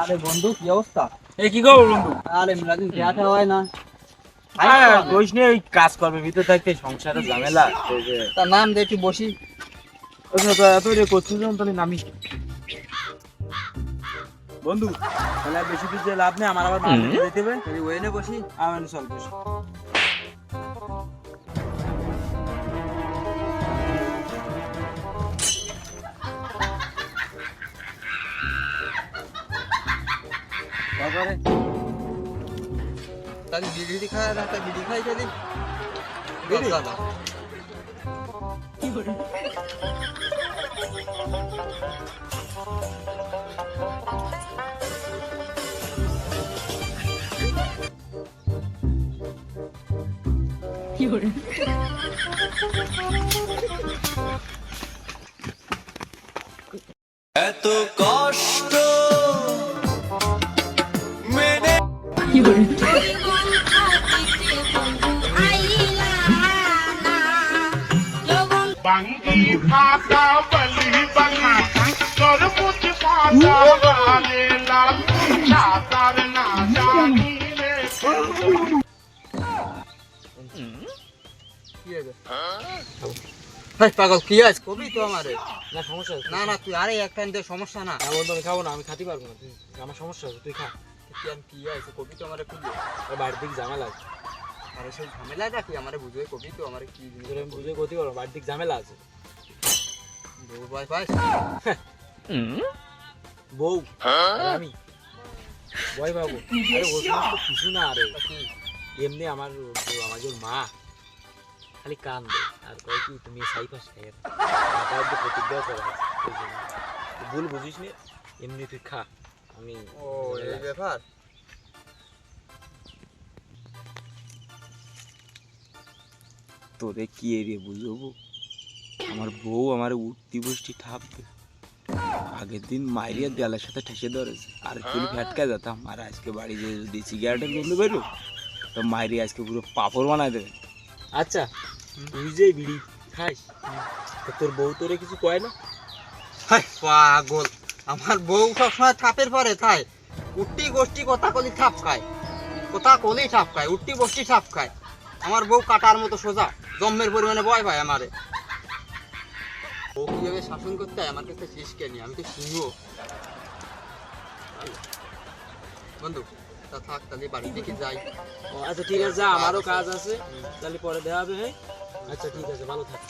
আরে বন্ধু কি অবস্থা? এই কি খবর বন্ধু? আরে মিলাদিন দেখাতে হয় না। হ্যাঁ কইস নি ওই কাজ করবে ভিতর থাকতে সংসারে ঝামেলা। তো নাম দিয়ে একটু বসি। এত রে করছিস তাহলে নামি। বন্ধু তাহলে বেশি কিছু লাভ নেই আমার আবার যেতে হবে। ওয়েনে বসি। আমি চল বেশ তারপরে তাহলে বিড়ি খায় না তাই বিড়ি খাই তাহলে বিড়ি? দাদা এত কষ্ট ভাই পাগল কি আছে কবি তো আমারে। না সমস্যা আছে না না তুই আরে একটা সমস্যা না। বন্ধু আমি খাব না আমি খাতে পারব না তুই আমার সমস্যা আছে তুই খা। কি কবি তো আমারে ওই বাড়ির দিকে ঝামেলা আছে। আরে সেই ঝামেলা রাখি আমারে বুঝবে কবি তো আমারে কি বুঝে গতি করব। বাড়ির দিকে ঝামেলা আছে। বউ বউ। আমি। ভয় পাবো। আরে ওর কিছু না আরে এমনি আমার আমার মা। খালি কান দেয় আর কয় কি তুমি সাই পাস খাই প্রতিজ্ঞা করা ভুল বুঝিস নি এমনি তুই খা। আমি ও এই ব্যাপার? তোরে কি এরিয়ে বুঝব? আমার বউ আমার উঠতি বসতি ঠাপবে। আগের দিন মাইরিয়া দেয়ালের সাথে ঠেসে ধরেছে। আর একটু ফ্যাটকা যেতাম আর আজকে বাড়ি যেয়ে যদি সিগারেটের গন্ধ বেরো তো মাইরি আজকে পুরো পাপড় বানায় দেবে। আচ্ছা তুই যে বিড়ি খাইস তো তোর বউ তোরে কিছু কয় না? পাগল। আমার বউ সবসময় থাপের পরে তাই উঠতি গোষ্ঠী কথা কলি থাপ খায়। কথা কলি থাপ খায় উঠতি গোষ্ঠী থাপ খায়। আমার বউ কাটার মতো সোজা জম্মের পরিমাণে ভয় পায় আমারে। বউ কীভাবে শাসন করতে হয়? আমার কাছে শেষ কেনি আমি তো সিংহ। বন্ধু তা থাক তাহলে বাড়ির দিকে যাই। ও, আচ্ছা ঠিক আছে আমারও কাজ আছে। তাহলে পরে দেওয়া হবে হ্যাঁ? আচ্ছা ঠিক আছে ভালো থাক।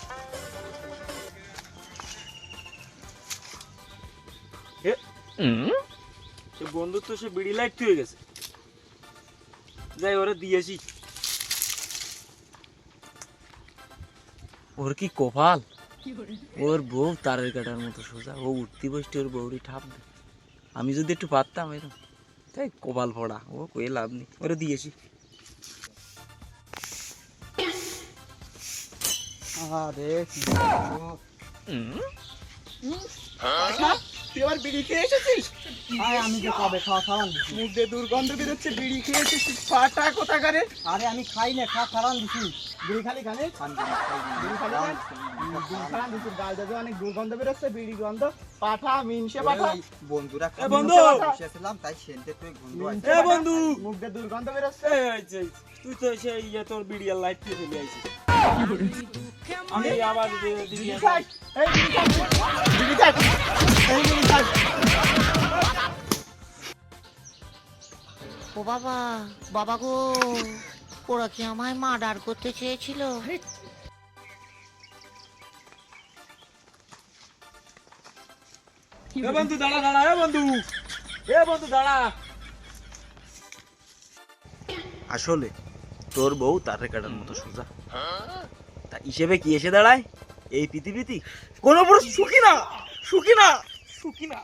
সে বন্ধুত্ব সে বিড়ি লাইট হয়ে গেছে। যাই ওরে দিয়েছি ওর কি কপাল? ওর বউ তারের কাটার মতো সোজা। ও উঠতি বসতি ওর বউরি ঠাপবে আমি যদি একটু পারতাম এরকম। তাই কপাল পড়া ও কয়ে লাভ নেই। ওরে দিয়েছি আরে কি তুই আবার বিড়ি খেয়ে এসেছিস? আরে আমি যে কবে খাওয়া খাওয়ান দিছি? মুখ দিয়ে দুর্গন্ধ বেরোচ্ছে বিড়ি খেয়েছিস ফাটা কোথাকারে? আরে আমি খাই না খা খাওয়ান দিছি। বিড়ি খালি বিড়ি খালি খান? দিছি গাল থেকে অনেক দুর্গন্ধ বেরোচ্ছে বিড়ি গন্ধ পাঠা মিনসে পাঠা বন্ধুরা এ বন্ধু! বসেছিলাম তাই সেন্টে তুই গন্ধ মিনসে এ বন্ধু! মুখ দিয়ে দুর্গন্ধ বেরোচ্ছে এই, তুই তো সেই ইয়ে তোর বিড়ি আর লাইট খেয়ে চলে আইছিস। আমি আবার দিদি এই এই ও বাবা বাবা গো ওরা কি আমায় মার্ডার করতে চেয়েছিল? এ বন্ধু দাঁড়া দাঁড়া এ বন্ধু এ বন্ধু দাঁড়া। আসলে তোর বউ তার কাটার মতো সোজা। তা হিসেবে কি এসে দাঁড়ায়? এই পৃথিবীতে কোনো বড় সুখী না সুখী না সুখী না।